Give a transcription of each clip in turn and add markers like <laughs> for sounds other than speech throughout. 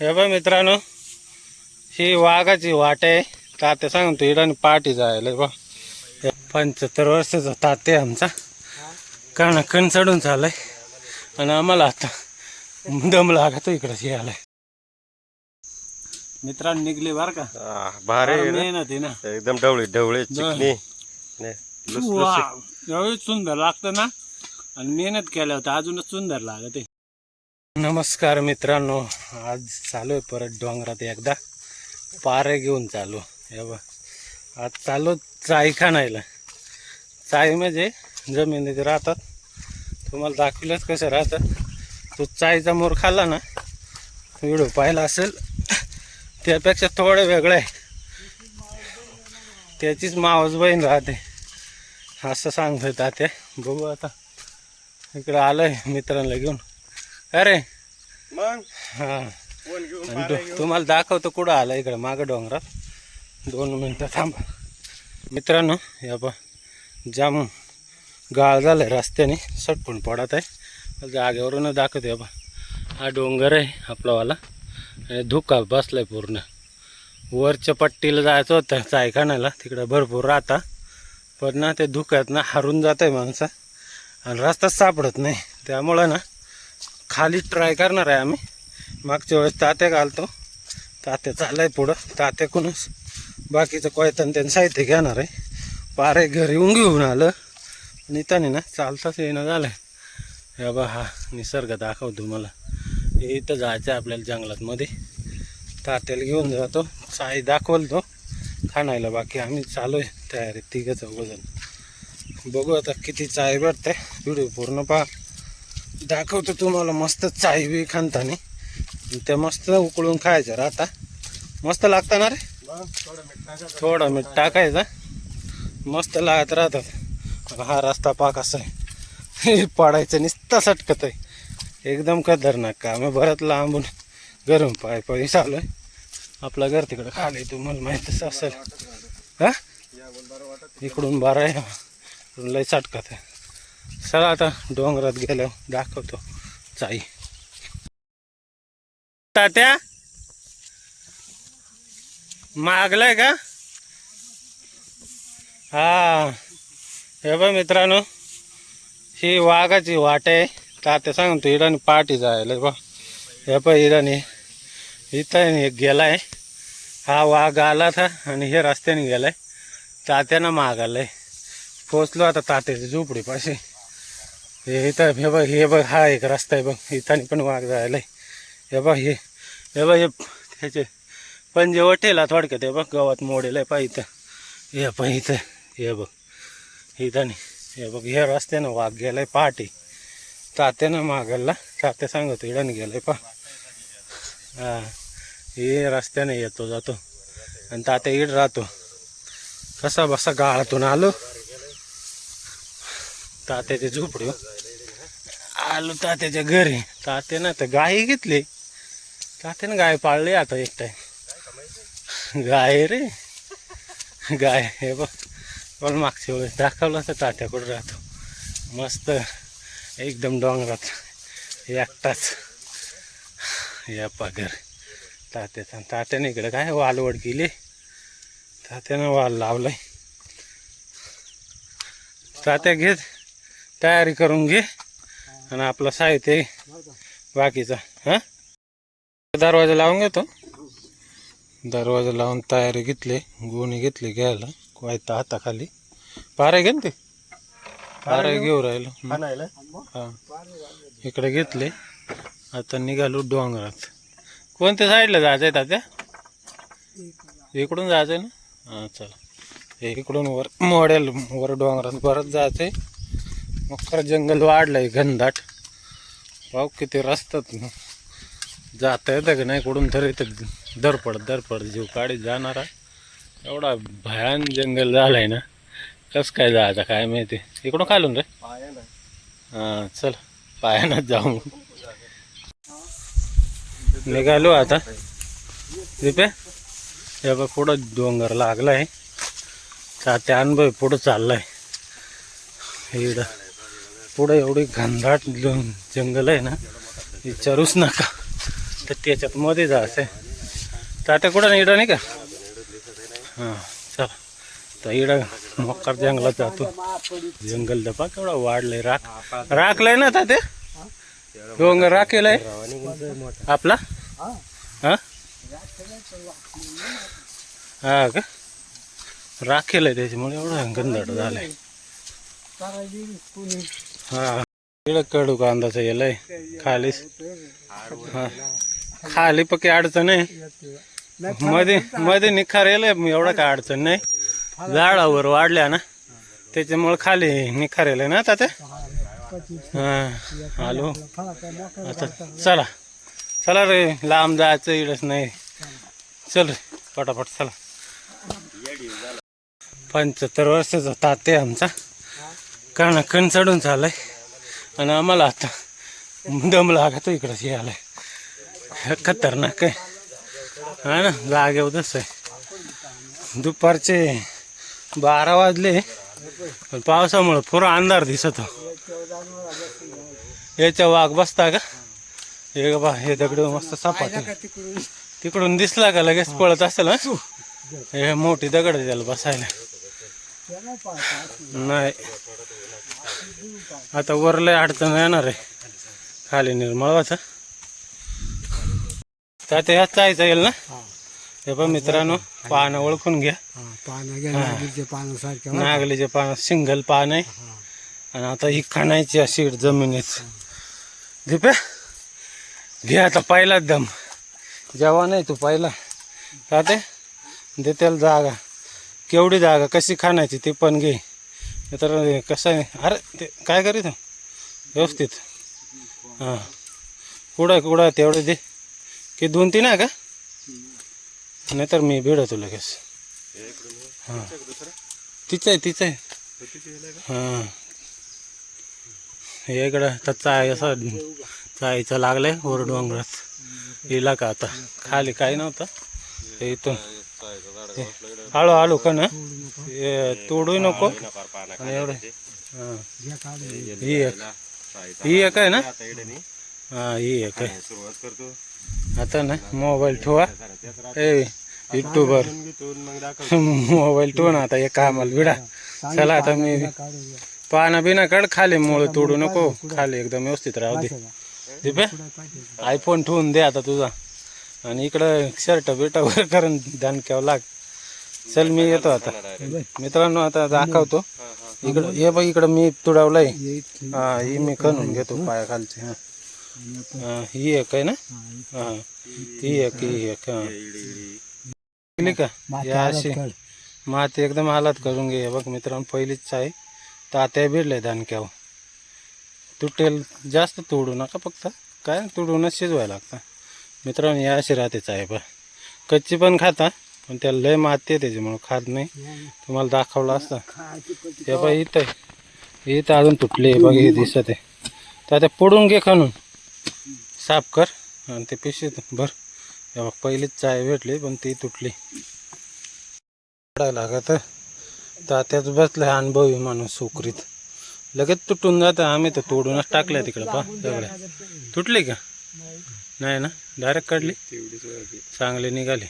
हे बघ मित्रांनो ही वाघाची वाट आहे. तात्या सांगतो इडाने पाठी जायला बा पंच्याहत्तर वर्षाचा तात्या आहे आमचा. काना कण चढून चाललाय. आणि आम्हाला आता दम लागतो इकडे यायला. मित्रांनो निघले बर का? भारी? मेहनत आहे ना? एकदम ढवळे ढवळे चिकनी. ने, लुसलुसीत. वा एवढी सुंदर लागतं ना? आणि मेहनत केल्या होत्या अजूनच सुंदर लागत आहे नमस्कार मित्रांनो आज चालू आहे परत डोंगरात एकदा. पारे घेऊन चालू. हे बघ आज चालू चाय खाणायला. चाय म्हणजे जमिनीत राहतात. तुम्हाला दाखवलंच कसं राहतं. तो चायचा मोर खाल्ला ना व्हिडिओ पाहिला असेल त्यापेक्षा थोडं वेगळं आहे. त्याचीच मावस बहीण राहते. असं सांगतोय तात्या. बघू आता. इकडं आलं आहे मित्रांना घेऊन. अरे. मग? हां. फोन घेऊन आणि भारे तो- तुम्हाला दाखवतो कुठं आलं इकडं मागं डोंगरात. दोन मिनटं थांबा. मित्रांनो या बा जाम गाळ झालं आहे रस्त्याने. सटकून पडत आहे. जागेवरून दाखवतो या बा हा डोंगर आहे आपलावाला. आणि धुका बसलाय पूर्ण. वरच्या पट्टीला जायचं होतं चाय खाण्याला तिकडं भरपूर राहता. पण ना ते धुक्यात ना हारून जात आहे माणसा. आणि रस्ताच सापडत नाही. त्यामुळं ना खाली ट्राय करणार आहे आम्ही. मागच्या वेळेस तात्या घालतो. तात्या चाललाय पुढं. तात्याकडूनच बाकीचं कोयतन त्यांनी साहित्य घेणार आहे. पारे घरी येऊन घेऊन आलं. आणि त्याने ना चालताच येणं झालं हे बा हा निसर्ग दाखवतो मला. इथं जायचं आहे आपल्याला जंगलात मध्ये तात्याला घेऊन जातो. साई दाखवल तो खाणायला बाकी आम्ही चालू आहे तयारी तिघं चौघजण बघू आता किती चाय भेटते व्हिडिओ पूर्ण पहा. दाखवतो तुम्हाला मस्त चाय बी खानतानी. त्या मस्त उकळून खायचं राहता मस्त लागतं ना रे? थोडं मीठ टाकायचं. मस्त लागत राहतात. हा रस्ता पाक असा आहे. पडायचं नुसतं सटकत आहे. एकदम खतरनाक काम आहे. बरंच लांबून गरम पाय पाय चालू आहे. आपलं घर तिकडं खाली तुम्हाला माहीतच असेल. हा? इकडून बारा आहे. लय सटकत आहे. चला आता डोंगरात गेल्यावर दाखवतो. चाई. तात्या? मागलाय का? हा. हे बघ मित्रांनो ही वाघाची वाट आहे. तात्या सांगतो इराणी पाठी जायला बा हे पण इराणी इथं एक गेलाय. हा वाघ आला था आणि हे रस्त्याने गेलाय. तात्यानं मागालय पोचलो आता तात्याच्या झोपडीपाशी. हे इथं हे बघ हे बघ हा एक रस्ता आहे बघ. इथं पण वाघ जायला हे बघ हे हे बघ हे त्याचे पंजे वटेला थोडक्यात हे बघ गवत मोडेल आहे पाय इथं. हे पण इथं हे बघ. इथं नाही. हे बघ हे रस्त्यानं वाघ गेलाय पहाटे. तात्यानं मागायला तात्या सांगतो इडन गेलाय पा हा हे रस्त्याने येतो जातो. आणि तात्या इड राहतो. कसा बसा गाळातून आलो. तात्याचे झोपडी हो. आलो तात्याच्या घरी. तात्यानं तर गाय घेतली. तात्यानं गाय पाळली आता एक गाय रे. गाय हे बघ. पण मागच्या वेळेस दाखवलं तर तात्याकडे राहतो. मस्त एकदम डोंगरात. एकटाच. या पगर तात्याचा तात्याने इकडे काय वालवड केली. तात्यानं वाल लावलाय. तात्या घे तयारी करून घे. आणि आपलं साहित्य बाकीचं हां? दरवाजा लावून घेतो. दरवाजा लावून तयारी घेतली गोणी घेतली घ्यायला वायता हाताखाली. पारे घे ना ते? पारे घेऊ राहिलो. हा. इकडे घेतले आता निघालो डोंगरात. कोणत्या साईडला जायचं आहे तात्या? इकडून जायचं आहे ना? हां चला. इकडून वर मोड्याल वर डोंगरात परत जायचं आहे मग जंगल वाढलंय घनदाट. पाहू किती रस्तात जाता येतं का नाही कुठून तरी तर धरपड धरपड जीव काढी जाणारा. एवढा भयान जंगल झालाय ना. कसं काय जायचं काय माहिती. इकडून खालून रे. हां चल पायानंच जाऊ निघालो आता. रिपे हे बघ पुढं डोंगर लागलाय. त्या अनुभव पुढं चाललाय. इकडं. पुढं एवढी घनदाट जंगल आहे ना विचारूच नका. तर त्याच्यात मध्ये जायचं तर आता कुठं इडा इडं नाही का? हां चला. तर इडं मोकार जंगलात जातो. जंगल दपा केवढा वाढलंय. राख राखलंय ना आता ते हो, डोंगर राखेलाय. आपला? हा? हा का? आहे त्याच्यामुळे एवढं गंधड झालाय. हा इकडं कडू कांदाचं येलंय खाली हा खाली पक्की अडचण आहे मध्ये मध्ये निखार येलंय एवढं काय अडचण नाही झाडावर वाढल्या ना त्याच्यामुळे खाली निखार येलंय ना आता ते हॅलो आता चला चला रे लांब जायचं इडच नाही चल रे पटापट चला पंच्याहत्तर वर्षाचा ताते आमचा कारण कण चढून चाललाय आणि आम्हाला आता दम लागतो इकडंच यायला. खतरनाक आहे. हा ना जागेवर तसं आहे. दुपारचे बारा वाजले. पण पावसामुळं पुरा अंधार दिसतो याच्या वाघ बसता का? हे बा हे दगड मस्त सापात तिकडून दिसला का लगेच पळत असेल हे? मोठी दगड त्याला बसायला. नाही. आता वरले अडचण येणार आहे. खाली निर्मळवाचं तर आता ह्याच जायचं येईल ना? हे. पण मित्रांनो पानं ओळखून घ्या. पानं नागलीचे पानं सारखे नागलीचे पान सिंगल पान आहे. आणि आता ही खाणायची अशी जमिनीत. दीपे घे आता पहिला दम. जेव्हा नाही तू पहिला. का ते? दे त्याला जागा. केवढी जागा कशी खाण्याची ते पण घे. तर कसं आहे? अरे ते काय करीत व्यवस्थित. हां. कुडा कुडा तेवढे दे. की दोन तीन आहे का? नाहीतर मी भिडतो लगेच. हां. तिचं आहे तिचं आहे. हां. हे इकडं तर चाय असं चायचं लागलं आहे डोंगरात इला का आता? खाली काही नव्हतं. इथून. हळू हळू का ना? हे तोडू नको. आणि एवढं. हां. ही एक. ही एक आहे ना? हां ही एक आहे. सुरुवात करतो. आता ना मोबाईल ठेवा. ए युट्यूबर. <laughs> मोबाईल ठेवा ना आता एक कामाला विडा चला आता मी पाना बिना काढ खाली मुळे तोडू नको. खाली एकदम व्यवस्थित राहू दे. दिपे आयफोन ठेवून दे आता तुझा. आणि इकडं शर्ट बिर्ट वर करून दणक्यावं लाग. चल मी येतो आता. मित्रांनो आता दाखवतो. इकडं हे बघ इकडं मी तुडवलंय. हा ही मी खणून घेतो पायाखालची हा. हा, ही एक आहे ना? हा ही एक ही एक हा. केली का? या अशी माती एकदम हालात करून घे. बघ मित्रांनो पहिलीच आहे. तात्या भिडले दानक्यावर तुटेल जास्त तोडू नका फक्त. काय? तोडूनच शिजवायला लागतं. मित्रांनो या अशी राहतेच आहे बा कच्ची पण खाता पण त्याला लय माती आहे त्याच्यामुळं खात नाही. तुम्हाला दाखवलं असतं. हे बघ इथं इथं अजून तुटले बघ हे दिसत आहे. तर आता पडून घे खाणून साफ कर आणि ते पिशीत भर. हे बघ पहिलीच चाय भेटली पण ती तुटली. पडायला लागत. तात्याच बसलं अनुभवी माणूस सुकरीत लगेच तुटून जातं. आम्ही तर तोडूनच टाकल्या तिकडं पा सगळ्या तुटली का? नाही ना? डायरेक्ट काढली? चांगली निघाली.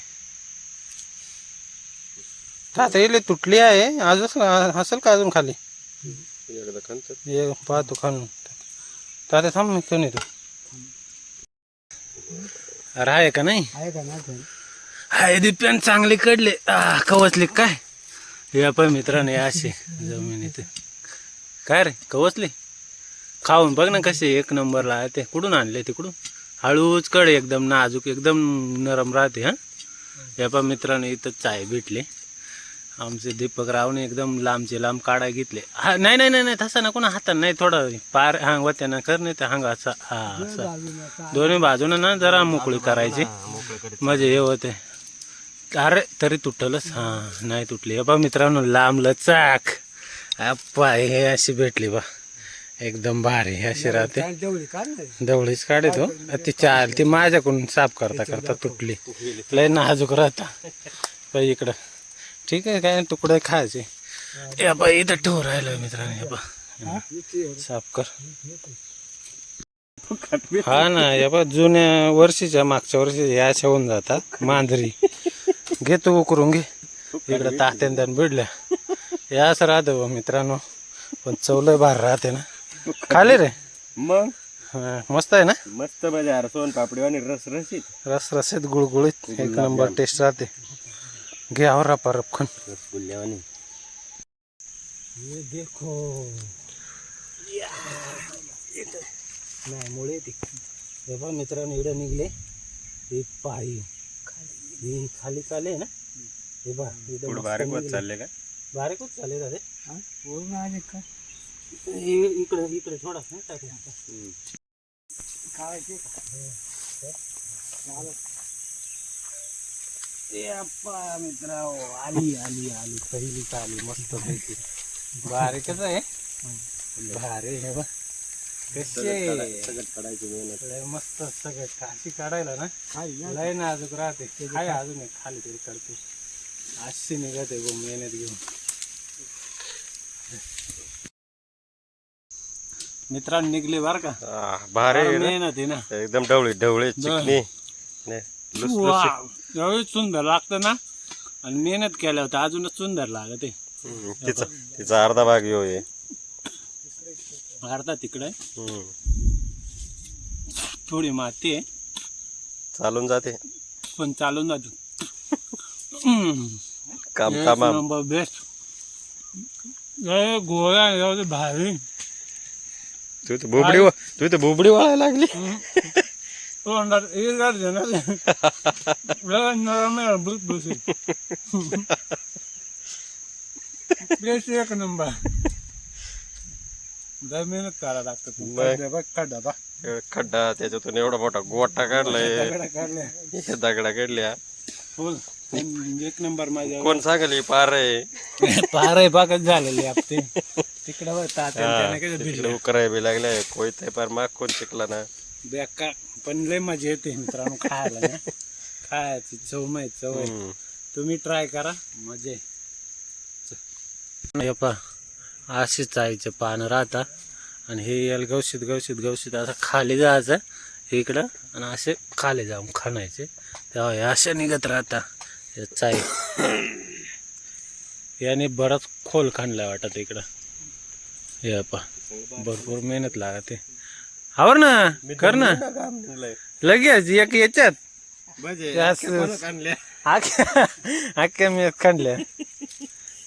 तात्या येईल तुटली आहे. अजून असेल का अजून खाली? एकदा ये पाहतो खाणून तात्या थांब मी येतो. अरे आहे का नाही? आहे का हाय दिप्यान चांगले कडले आ, कवचले काय? हे पण मित्राने असे जमिनीत. काय रे कवचले? खाऊन बघ ना कसे एक नंबरला आहे ते. कुठून आणले तिकडून हळूच कड एकदम नाजूक एकदम नरम राहते हा? या पण मित्राने इथं चाय भेटले. आमचे दीपक रावने एकदम लांबचे लांब काढाय घेतले. हा नाही नाही नाही नाही तसं ना हातानं नाही थोडं पार हांग त्यानं कर नाही तर हांग असा हा असं. दोन्ही बाजूनं ना जरा मोकळी करायची. म्हणजे हे होते. अरे तरी तुटलंच हा नाही तुटली. हे बा मित्रांनो लांब लचाक अप्पा हे अशी भेटली बा. एकदम भारी. अशी राहते दवळीच काढतो. ती चाल ती माझ्याकडून साफ करता करता तुटली. लय नाजूक राहता. बाई इकडं. ठीक आहे काय तुकडे खायचे? या बाई इथं ठेवू राहिलं मित्रांनो. हे बा. साफ कर. <laughs> हा ना या बा जुन्या वर्षीच्या मागच्या वर्षी या अशा होऊन जातात. मांजरी. घे तू उकरून घे. इकडं तात्यान त्यान भिडल्या या असं राहतं बा मित्रांनो. पण चवलंय बाहेर राहते ना. खाले रे. मग? हा, मस्त आहे ना? मस्त मजा. यार सोन पापडी आणि रस रसीत रस रसेत गुळगुळीत एक नंबर टेस्ट राहते. घे आवरा परब खन रसगुल्ल्यावानी ये. देखो नाही मुळे ती. हे बघ मित्रांनो इकडे निघले. हे पायी ही खाली चाले ना? हे बघ इकडे पुढे मस्त बारीक होत निघले. चालले का? बारीकच चाले दादे. पूर्ण आले का? इकडे इकडे थोडा नाही टाकला काढायचे ए अप्पा मित्र आली आली आली. पहिलीच आली मस्त पैकी. बारीकच आहे? भारी हे सगळं काढायची लय मस्त सगळं काशी काढायला ना? खाली ना लय नाजूक राहते. काय अजून खाली तरी करते अशी निघते गो मेहनत घेऊन. मित्रांनो निघले बर का? भारी आहे ना? मेहनत आहे ना? एकदम ढवळी ढवळी चिकनी. नाही, एवढी सुंदर लागतं ना? आणि मेहनत केल्या होत्या अजूनच सुंदर लागत. आहे हम्म, तिचा तिचा अर्धा भाग येऊ आहे. अर्धा तिकडे हम्म. थोडी माती आहे. चालून जाते. पण चालून जातो. हम्म. काम. एक कामा नंबर बेस्ट गोळा एवढे भारी. तू तर बुबडी वा- तू तर बुबडी वळायला लागली. तोंडात हे जाते ना. लय नरम आहे, भुसभुशीत. बेस्ट एक नंबर. मेहनत करायला लागतं. खड्डा बघ खड्डा त्याच्यातून एवढा मोठा गोटा काढलाय. दगडा काढले हे दगडा काढल्या. फुल एक नंबर माझ्या कोण सांगल पार आहे. पार बागच झालेली आपते तिकडे बघ तात्या त्याने काय बी कोयते पार माग कोण शिकला ना. बेकार पण लय मजा येते मित्रांनो खायला ना खायची चव माहीत चव आहे. हम्म. तुम्ही ट्राय करा मजे पा अशीच चायचे पानं राहता आणि हे याला गवशीत गवशीत गवशीत असं खाली जायचं इकडं आणि असे खाली जाऊन खाणायचे. तेव्हा हे अशा निघत राहता हे चाय. याने बराच खोल खाणला वाटत इकडं. हे पा भरपूर मेहनत लागते. आवर ना कर ना. लगेच एक याच्यात. म्हणजे अख्ख्या अख्ख्या मी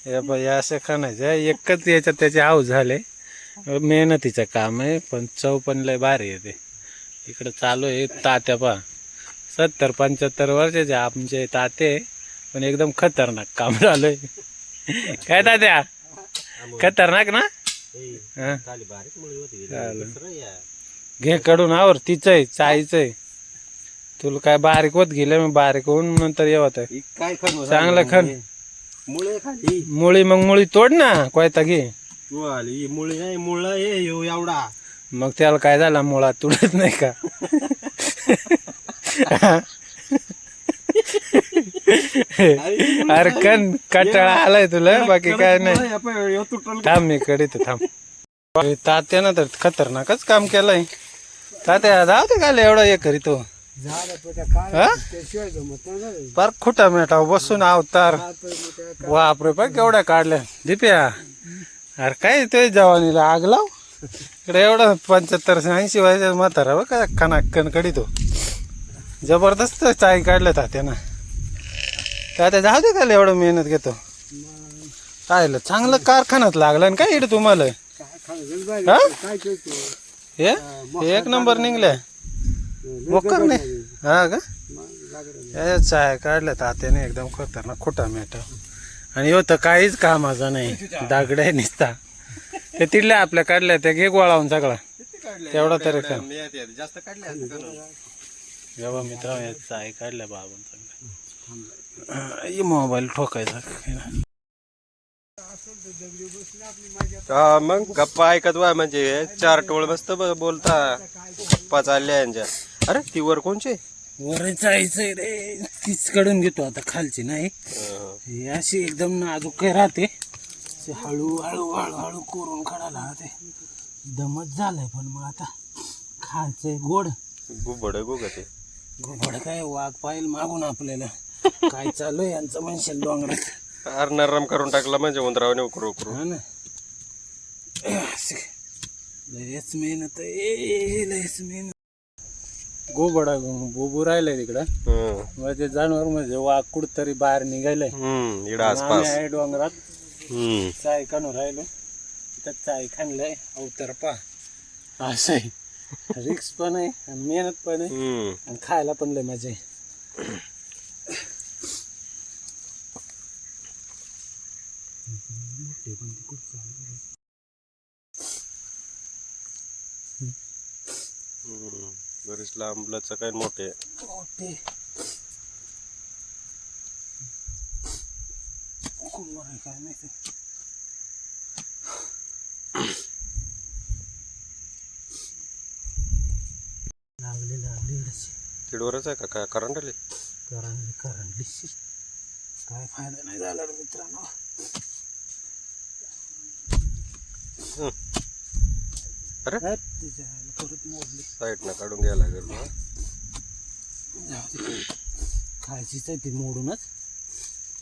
हे बघ, हे असं खाणायचं. एकच याच्यात त्याचे आव झाले. मेहनतीचं काम आहे पण चव पण लय भारी येते इकडं चालू आहे तात्या पा. सत्तर पंच्याहत्तर वर्षाचे आमचे ताते पण एकदम खतरनाक काम झालंय. काय तात्या? खतरनाक ना? हा? चालेल. घे कडून आवर तिचं आहे चायचं आहे तुला काय बारीक होत गेलं मी बारीक होऊन नंतर येवत आहे काय खन चांगलं खण. मुळे खाली. मुळी मग मुळी तोड ना कोयता घे. तू आली मुळे नाही मुळ एवढा. मग त्याला काय झाला मुळा तुडत नाही का? <laughs> अरे कन कटाळा आलाय तुला बाकी काय नाही. थांब मी कडीत थांब. तात्यानं तर खतरनाकच काम केलंय. तात्या जाऊ दे काय एवढा हे करीतो झालं पण त्या हा? काळ त्याशिवाय जमत नाही ना रे. फार खोटा मेटाव बसून अवतार. पण बापरे पाय केवढ्या काढल्या. दिप्या अरे काय ते जवानीला आग लाव. इकडे एवढा पंच्याहत्तर ऐंशी वयाचा म्हातारा बघ का कनाकन कडी तो जबरदस्त चाय काढलं तात्यानं. तात्या जाऊ दे त्याला एवढं मेहनत घेतो. काय चांगलं कारखान्यात लागलं ना काय इकडे तुम्हाला? काय हा? काय हे? हे एक नंबर निघल्या मोकर नाही. हा का? हे चाय काढलं तात्याने एकदम खतरनाक खोटा मेटा. आणि हो तर काहीच कामाचा नाही. दागड्या निसता. ते तिथल्या आपल्या काढल्या त्या घे गोळावून सगळा. तेवढा तरी का जास्त काढल्या जेव्हा मित्र चाय काढल्या बाबून चांगला मोबाईल ठोकायचा. मग गप्पा ऐकत वा म्हणजे चार टोळ मस्त बोलता. गप्पा चालल्या यांच्या. अरे ती वर कोणचे? वर जायचंय रे. तीच कडून घेतो आता खालची नाही. अशी एकदम नाजूक काय राहते. हळू हळू हळू हळू करून काढायला राहते दमत झालंय पण मग आता. खायचंय गोड. गुबड गुग ते. गोड काय वाघ पाहिल मागून आपल्याला. काय चालू आहे यांचं म्हणशील डोंगरात? फार नरम करून टाकला म्हणजे उंदरावने उकरू उकरू. हा ना. लयच मेहनत आहे. लयच मेहनत. गोबडा बोबू राहिलाय तिकडं. हम्म. म्हणजे जनावर म्हणजे वाघ कुठतरी बाहेर निघायलंय. हम्म इकडं आम्ही आसपास. आहे डोंगरात. हम्म. चाय काढून राहिलो. तिथं चाय खाणलंय अवतर पा. असं आहे. <laughs> रिक्स पण आहे आणि मेहनत पण आहे. हम्म. आणि खायला पण लय मजा आहे. हम्म. बरीच लांबलंच काय मोठे मोठे कुंभार आहे काय माहिती लागले लागले इकडचे. तिडवरच आहे का काय करंट आली करंडली करंडली शी. काय फायदा नाही झाला मित्रांनो अरे? मोडली. साईडनं काढून घ्यायला लागेल ना. दे. खायचीच आहे ती मोडूनच.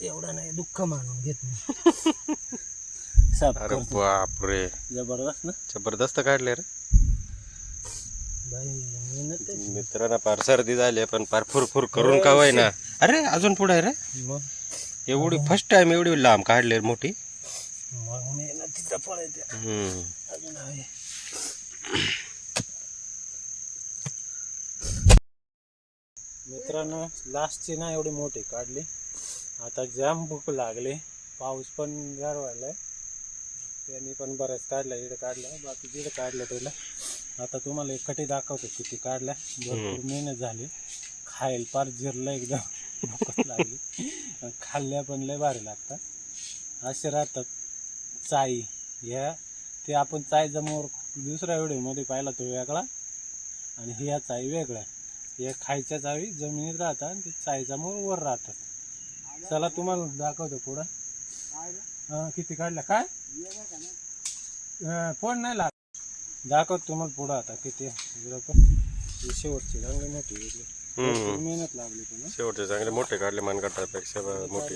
एवढा नाही दुःख मानून घेत नाही <laughs> साफ अरे करतो. बापरे. जबरदस्त ना. जबरदस्त काढले रे. बाई मेहनत आहे. मित्रांना फार सर्दी झाली पण फार फुरफुर करून का ना अरे अजून पुढे आहे रे. मग? एवढी फर्स्ट टाइम एवढी लांब काढले रे मोठी. मग मेहनतीचं फळ आहे ते हम्म अजून आहे मित्रांनो लास्टची ना एवढी मोठी काढली. आता जाम भूक लागली. पाऊस पण गारवायलाय. त्यांनी पण बऱ्याच काढल्या इकडे काढल्या बाकी जिकडे काढल्या त्याला आता तुम्हाला एक कटी दाखवतो किती काढल्या. भरपूर मेहनत झाली. खायला पार जिरलं एकदम. भूकच लागली. आणि खाल्ल्या पण लय भारी लागतात. असे राहतात. चाई. ह्या ते आपण चायचा मोर दुसऱ्या व्हिडिओमध्ये पाहिला तो वेगळा. आणि ह्या चाई वेगळ्या. या खायच्या चावी जमिनीत राहतात आणि ते चायचा मोर वर राहतात. चला तुम्हाला दाखवतो पुढं. हा, किती काढल्या? काय? फोन नाही लाग दाखवतो तुम्हाला पुढं आता किती. पण. शेवटची चांगली मोठी मेहनत लागली तुला शेवटचे चांगले मोठे काढले मनगटापेक्षा मोठे.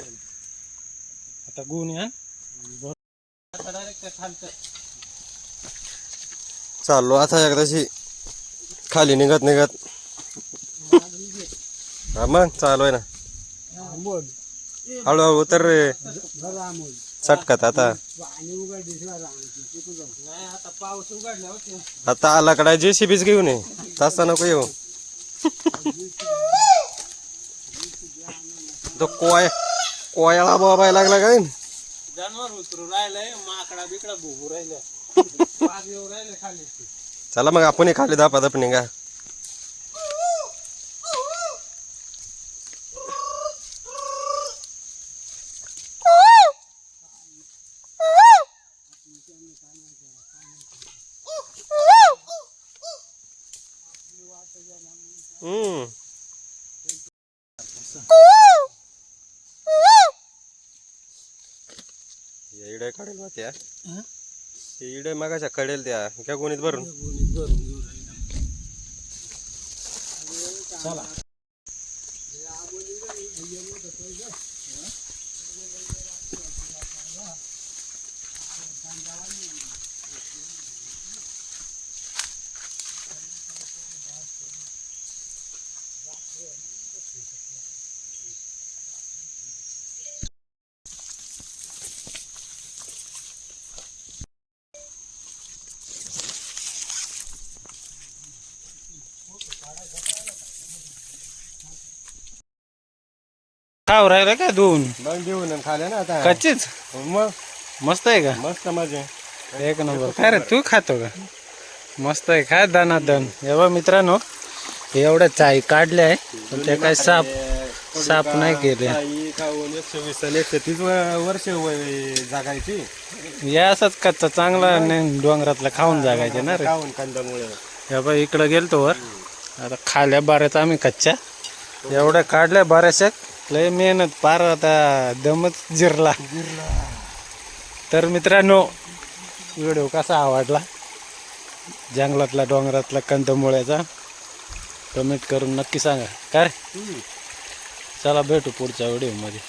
आता गुण या चाललो आता एकदाशी खाली निघत निघत. हा मग चालू आहे ना. हळूहळू तर रे. चटकात आता. आता पाऊस उघडला होते आता आला कडा जे सी बीच घेऊन ये. तसा नको येऊ. तो कोय कोयाला बाबाय लागला काय? जनावर उतरू राहिलंय माकडा बिकडा भुगू <laughs> पाच येऊ राहिले खाली. चला मग आपण खाली दापा दाप निघा हम्म या इडे काढेल बा त्या कशा कळेल कडेल त्या घ्या भरून. गोणीत भरून राहिला. चला. खाव राहिलं का दोन मग घेऊन खाले ना आता. कच्चीच? मग? मस्त आहे का? मस्त मजा. एक नंबर. काय रे तू खातो का? मस्त आहे काय दाना दन एवढं मित्रांनो एवढ्या चाय काढले आहे पण ते काय साप साप नाही केले. आई खाऊन एकशे वीस आणि एकशे तीस व- वर्ष वय जागायची. या असंच कच्चा चांगला नाही डोंगरातला खाऊन जागायचे ना रे. खाऊन कंदामुळे या बाई इकडं गेलतो वर. आता खाल्या बऱ्याच आम्ही कच्च्या. एवढ्या काढल्या बऱ्याचशा. लय मेहनत पार आता दमच जिरला. तर मित्रांनो व्हिडिओ कसा आवडला? जंगलातला डोंगरातला कंदमुळ्याचा कमेंट करून नक्की सांगा. काय चला भेटू पुढच्या व्हिडिओमध्ये.